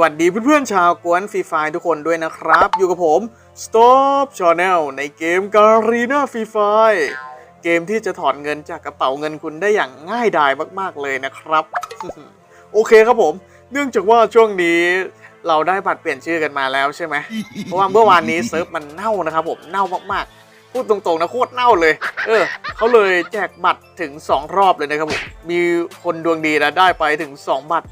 วัสดีเพื่อนๆชาวกวนฟรีไฟทุกคนด้วยนะครับ อยู่กับผม Stop Channel ในเกม Garena Free Fire เกมที่จะถอนเงินจากกระเป๋าเงินคุณได้อย่างง่ายดายมากๆเลยนะครับ โอเคครับผม เนื่องจากว่าช่วงนี้เราได้บัตรเปลี่ยนชื่อกันมาแล้วใช่ไหมเพราะว่าเมื่อวานนี้เซิร์ฟมันเน่านะครับผมเน่ามากๆ พูดตรงๆนะโคตรเน่าเลย เออ เขาเลยแจกบัตรถึง 2 รอบเลยนะครับผม มีคนดวงดีนะได้ไปถึง 2 บัตร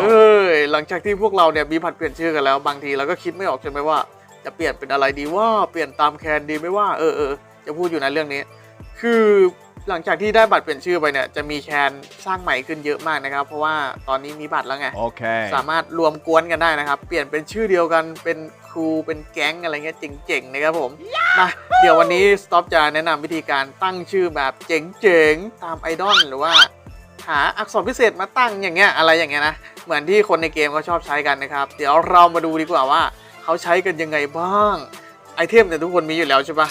เอ้ยหลังจากที่พวกเราเนี่ยมีผัดเปลี่ยนชื่อกันแล้ว บางทีเราก็คิดไม่ออกใช่ไหมว่า จะเปลี่ยนเป็นอะไรดีว่าเปลี่ยนตามแคนดีไหมว่าเออเออจะพูดอยู่ในะเรื่องนี้ คือหลังจากที่ได้บัตรเปลี่ยนชื่อไปเนี่ยจะมีแคนสร้างใหม่ขึ้นเยอะมากนะครับ เพราะว่าตอนนี้มีบัตรแล้วไง Okay. สามารถรวมกวนกันได้นะครับ เปลี่ยนเป็นชื่อเดียวกันเป็นครูเป็นแก๊งอะไรเงี้ยเจ๋งๆนะครับผม มาเดี๋ยววันนี้สต็อปจะแนะนำวิธีการตั้งชื่อแบบเจ๋งๆ ตามไอดอลหรือว่าหาอักษรพิเศษมาตั้งอย่างเงี้ยอะไรอย่างเงี้ยนะ เหมือนที่คนในเกมเขาชอบใช้กันนะครับ เดี๋ยวเรามาดูดีกว่าว่า เขาใช้กันยังไงบ้าง ไอเทมเนี่ยทุกคนมีอยู่แล้วใช่ปะ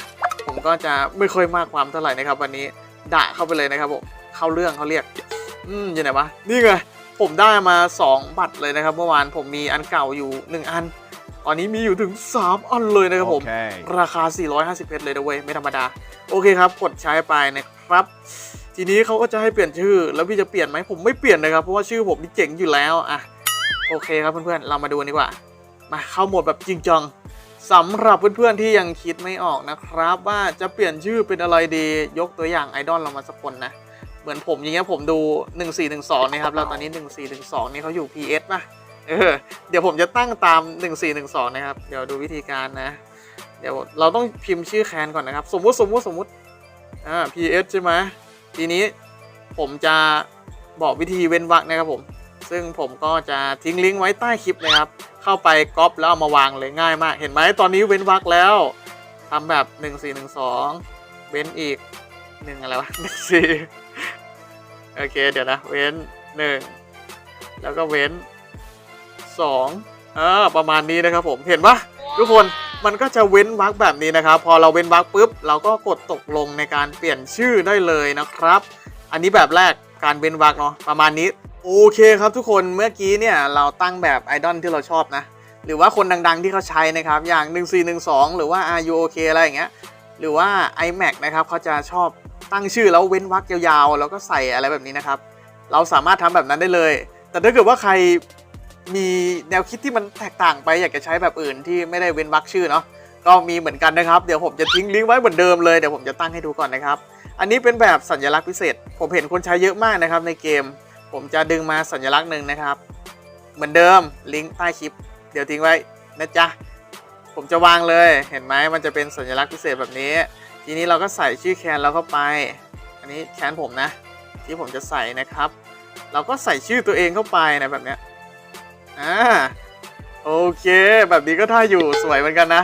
ผมก็จะไม่ค่อยมากความเท่าไหร่นะครับ วันนี้ด่าเข้าไปเลยนะครับผมเข้าเรื่องเขาเรียก อืมอยู่ไหนวะนี่ไงผมได้มา 2 บัตรเลยนะครับ เมื่อวานผมมีอันเก่าอยู่ 1 อัน อนนี้มีอยู่ถึง 3 อันเลยนะครับผมโอเคราคา 450 เพชรเลยนะเว้ย ไม่ธรรมดา โอเคครับ กดใช้ไปนะครับ ทีนี้เขาก็จะให้เปลี่ยนชื่อ แล้วพี่จะเปลี่ยนไหมผมไม่เปลี่ยนนะครับ เพราะว่าชื่อผมนี่เจ๋งอยู่แล้วอะโอเคครับเพื่อนๆ เรามาดูกันดีกว่า มาเข้าโหมดแบบจริงจังสำหรับเพื่อนๆที่ยังคิดไม่ออกนะครับ ว่าจะเปลี่ยนชื่อเป็นอะไรดี ยกตัวอย่างไอดอลเรามาสักคนนะ เหมือนผมอย่างเงี้ยผมดู 1412นะครับ แล้วตอนนี้ 1412นี่เขาอยู่ PS ป่ะ เออเดี๋ยวผมจะตั้งตาม 1412 นะครับ เดี๋ยวดูวิธีการนะ เดี๋ยวเราต้องพิมพ์ชื่อแคนก่อนนะครับ สมมุติสมมุติสมมุติอ่า PS ใช่ไหมทีนี้ผมจะบอกวิธีเว้นวรรคนะครับผม ซึ่งผมก็จะทิ้งลิงก์ไว้ใต้คลิปนะครับ เข้าไปก๊อปแล้วเอามาวางเลยง่ายมาก เห็นไหมตอนนี้เว้นวรรคแล้วทำแบบ 1412 เว้นอีกหนึ่งอะไรวะหนึ่งสี่โอเค เดี๋ยวนะ เว้นหนึ่งแล้วก็เว้น สองอ่าประมาณนี้นะครับผมเห็นปะทุกคนมันก็จะเว้นวรรคแบบนี้นะครับ พอเราเว้นวรรคปุ๊บ เราก็กดตกลงในการเปลี่ยนชื่อได้เลยนะครับ อันนี้แบบแรกการเว้นวรรคเนาะประมาณนี้โอเคครับทุกคนเมื่อกี้เนี่ยเราตั้งแบบไอดอลที่เราชอบนะ หรือว่าคนดังๆที่เขาใช้นะครับ อย่าง 1412 หรือว่า RUOK อะไรอย่างเงี้ยหรือว่า iMac นะครับเขาจะชอบตั้งชื่อแล้วเว้นวรรคยาวๆ แล้วก็ใส่อะไรแบบนี้นะครับ เราสามารถทำแบบนั้นได้เลย แต่ถ้าเกิดว่าใคร มีแนวคิดที่มันแตกต่างไปอยากจะใช้แบบอื่นที่ไม่ได้เว้นวรรคชื่อเนาะก็มีเหมือนกันนะครับ เดี๋ยวผมจะทิ้งลิงก์ไว้เหมือนเดิมเลยเดี๋ยวผมจะตั้งให้ดูก่อนนะครับ อันนี้เป็นแบบสัญลักษณ์พิเศษ ผมเห็นคนใช้เยอะมากนะครับในเกม ผมจะดึงมาสัญลักษณ์หนึ่งนะครับ เหมือนเดิมลิงก์ใต้คลิป เดี๋ยวทิ้งไว้นะจ๊ะผมจะวางเลยเห็นไหมมันจะเป็นสัญลักษณ์พิเศษแบบนี้ ทีนี้เราก็ใส่ชื่อแคนเราเข้าไป อันนี้แคนผมนะ ที่ผมจะใส่นะครับ เราก็ใส่ชื่อตัวเองเข้าไปนะแบบเนี้ย อ่าโอเค แบบนี้ก็ท่าอยู่สวยเหมือนกันนะ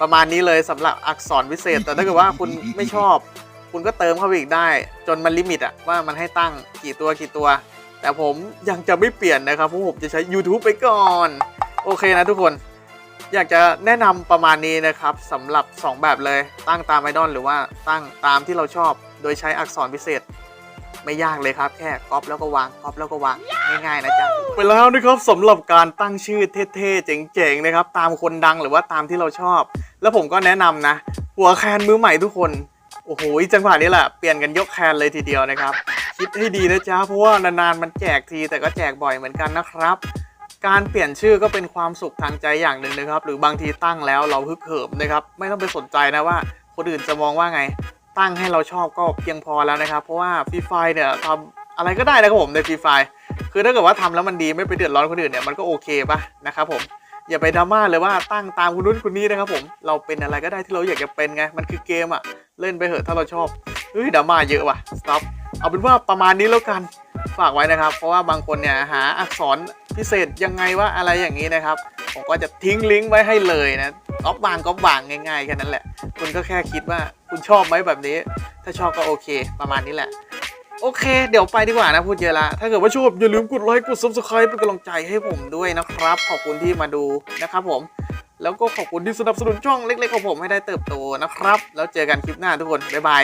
ประมาณนี้เลยสำหรับอักษรพิเศษ แต่ถ้าเกิดว่าคุณไม่ชอบ คุณก็เติมเข้าไปอีกได้ จนมันลิมิตอะว่ามันให้ตั้งกี่ตัวกี่ตัว แต่ผมยังจะไม่เปลี่ยนนะครับเพราะผมจะใช้ YouTube ไปก่อน โอเคนะทุกคน อยากจะแนะนำประมาณนี้นะครับสำหรับ 2 แบบเลยตั้งตามไอดอลหรือว่าตั้งตามที่เราชอบ โดยใช้อักษรพิเศษ ไม่ยากเลยครับ แค่ก๊อปแล้วก็วางก๊อปแล้วก็วางง่ายๆนะจ๊ะไปแล้วนะครับสำหรับการตั้งชื่อเท่ๆเจ๋งๆนะครับตามคนดังหรือว่าตามที่เราชอบ แล้วผมก็แนะนำนะ หัวแคนมือใหม่ทุกคน โอ้โหจังหวะนี้แหละเปลี่ยนกันยกแคนเลยทีเดียวนะครับ คิดให้ดีนะจ๊ะเพราะว่านานๆมันแจกทีแต่ก็แจกบ่อยเหมือนกันนะครับ การเปลี่ยนชื่อก็เป็นความสุขทางใจอย่างหนึ่งนะครับ หรือบางทีตั้งแล้วเราฮึกเหิมนะครับ ไม่ต้องไปสนใจนะว่า คนอื่นจะมองว่าไง ตั้งให้เราชอบก็เพียงพอแล้วนะครับ เพราะว่าฟรีไฟเนี่ยทำอะไรก็ได้นะครับผมในฟรีไฟคือถ้าเกิดว่าทำแล้วมันดีไม่ไปเดือดร้อนคนอื่นเนี่ยมันก็โอเคปะนะครับผมอย่าไปดราม่าเลยว่าตั้งตามคุณนู้นคุณนี้นะครับผมเราเป็นอะไรก็ได้ที่เราอยากจะเป็นไง มันคือเกมอะเล่นไปเถอะถ้าเราชอบเฮ้ยดราม่าเยอะว่ะ stop เอาเป็นว่าประมาณนี้แล้วกันฝากไว้นะครับ เพราะว่าบางคนเนี่ยหาอักษรพิเศษยังไงว่าอะไรอย่างนี้นะครับ ผมก็จะทิ้งลิงก์ไว้ให้เลยนะ ก๊อปบางก๊อปบางง่ายๆแค่นั้นแหละ คุณก็แค่คิดว่าคุณชอบไหมแบบนี้ ถ้าชอบก็โอเค ประมาณนี้แหละ โอเค เดี๋ยวไปดีกว่านะพูดเยอะละ ถ้าเกิดว่าชอบอย่าลืมกดไลค์กด subscribe เป็นกำลังใจให้ผมด้วยนะครับ ขอบคุณที่มาดูนะครับผม แล้วก็ขอบคุณที่สนับสนุนช่องเล็กๆของผมให้ได้เติบโตนะครับ แล้วเจอกันคลิปหน้าทุกคนบ๊ายบาย